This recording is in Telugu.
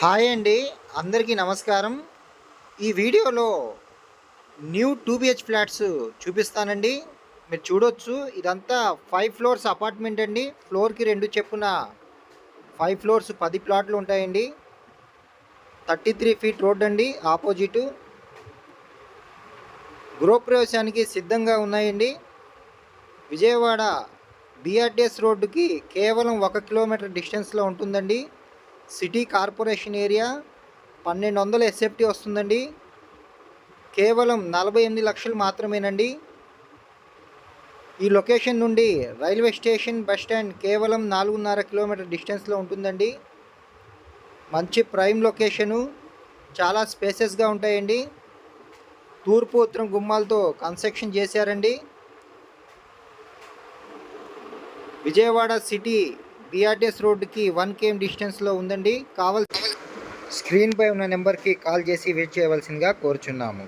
హాయ్ అండి. అందరికీ నమస్కారం. ఈ వీడియోలో న్యూ టూ బిహెచ్ ఫ్లాట్స్ చూపిస్తానండి. మీరు చూడొచ్చు. ఇదంతా ఫైవ్ ఫ్లోర్స్ అపార్ట్మెంట్ అండి. ఫ్లోర్కి రెండు చెప్పున ఫైవ్ ఫ్లోర్స్ పది ప్లాట్లు ఉంటాయండి. థర్టీ త్రీ ఫీట్ రోడ్ అండి. ఆపోజిటు గృహప్రవేశానికి సిద్ధంగా ఉన్నాయండి. విజయవాడ బిఆర్టీఎస్ రోడ్డుకి కేవలం ఒక కిలోమీటర్ డిస్టెన్స్లో ఉంటుందండి. సిటీ కార్పొరేషన్ ఏరియా పన్నెండు వందల ఎస్ఎఫ్టీ వస్తుందండి. కేవలం నలభై ఎనిమిది లక్షలు మాత్రమేనండి. ఈ లొకేషన్ నుండి రైల్వే స్టేషన్ బస్ స్టాండ్ కేవలం నాలుగున్నర కిలోమీటర్ డిస్టెన్స్లో ఉంటుందండి. మంచి ప్రైమ్ లొకేషను చాలా స్పేసెస్గా ఉంటాయండి. తూర్పు ఉత్తరం గుమ్మాలతో కన్స్ట్రక్షన్ చేశారండి. విజయవాడ సిటీ బిఆర్టీఎస్ రోడ్డుకి వన్ కేఎం డిస్టెన్స్లో ఉందండి. కావల్ స్క్రీన్పై ఉన్న నెంబర్కి కాల్ చేసి వెయిట్ చేయవలసిందిగా కోరుచున్నాము.